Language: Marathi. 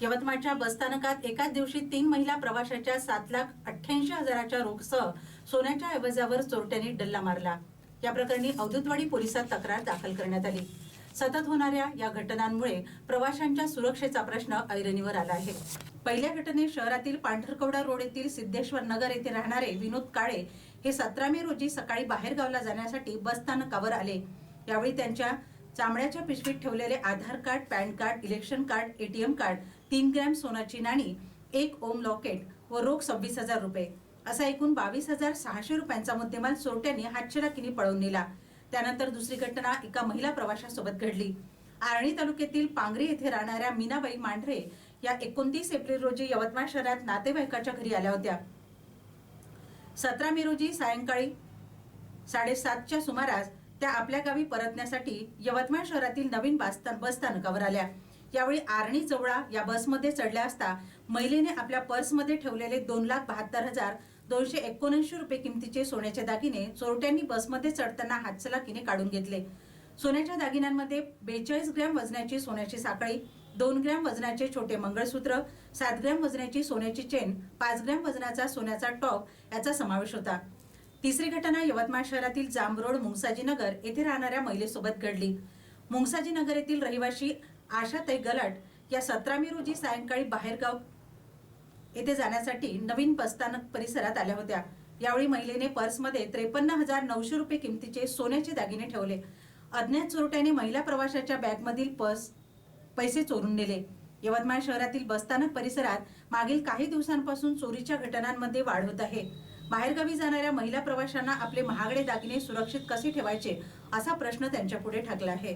यवतमाळच्या बसस्थानकात एकाच दिवशी तीन महिला प्रवाशाच्या सात लाख अठ्ठ्याऐंशी हजाराच्या रोखसह सोन्याच्या ऐवजावर चोरट्यांनी डल्ला मारला. या प्रकरणी अवधूतवाडी पोलिसात तक्रार दाखल करण्यात आली. सतत होणाऱ्या या घटनांमुळे प्रवाशांच्या सुरक्षेचा प्रश्न ऐरणीवर आला आहे. पहिल्या घटनेत शहरातील पांढरकवडा रोड येथील सिद्धेश्वर नगर येथे राहणारे विनोद काळे हे सतरा मे रोजी सकाळी बाहेरगावला जाण्यासाठी बसस्थानकावर आले. यावेळी त्यांच्या चामड्याच्या पिशवीत ठेवलेले Aadhaar card pan card election card ATM card तीन ग्रॅम सोनाची नाणी एक ओम लॉकेट व रोख सव्वीस हजार रुपये. असा एकूण बावीस हजार सहाशे रुपयांचा मुद्देमाल चोरट्यांनी हातचेराकीने पळवून नेला. त्यानंतर दुसरी घटना एका महिला प्रवाशासोबत घडली. आर्णी तालुक्यातील पांगरी येथे राहणाऱ्या मीनाबाई मांढरे या एकोणतीस एप्रिल रोजी यवतमाळ शहरात नातेवाईकाच्या घरी आल्या होत्या. सतरा मे रोजी सायंकाळी साडेसातच्या सुमारास त्या आपल्या गावी परतण्यासाठी यवतमाळ शहरातील नवीन बसस्थानकावर आल्या. यावेळी आर्णी जवळा या बसमध्ये चढल्या असता महिलेने आपल्या पर्समध्ये ठेवलेले दोन लाख बहात्तर हजार दोनशे एकोणऐंशी रुपये किमतीचे सोन्याचे दागिने चोरट्यांनी बसमध्ये चढताना हातचलाकीने काढून घेतले. सोन्याच्या दागिन्यांमध्ये बेचाळीस ग्रॅम वजनाची सोन्याची साखळी दोन ग्रॅम वजनाचे छोटे मंगळसूत्र सात ग्रॅम वजनाची सोन्याची चेन पाच ग्रॅम वजनाचा सोन्याचा टॉप याचा समावेश होता. तिसरी घटना यवतमाळ शहरातील जांभरोड मुंगसाजीनगर येथे राहणाऱ्या महिलेसोबत घडली. मुंगसाजी नगर येथील रहिवाशी आशाताई गलाट या सतरा मे रोजी सायंकाळी बाहेरगाव येथे जाण्यासाठी नवीन बसस्थानक परिसरात आल्या होत्या. यावेळी महिलेने पर्समध्ये त्रेपन्न हजार नऊशे रुपये किमतीचे सोन्याचे दागिने ठेवले. अज्ञात चोरट्याने महिला प्रवाशाच्या बॅगमधील पर्स पैसे चोरून नेले. यवतमाळ शहरातील बसस्थानक परिसरात मागील काही दिवसांपासून चोरीच्या घटनांमध्ये वाढ होत आहे. बाहेरगावी जाणाऱ्या महिला प्रवाशांना आपले महागडे दागिने सुरक्षित कसे ठेवायचे असा प्रश्न त्यांच्यापुढे ठाकला आहे.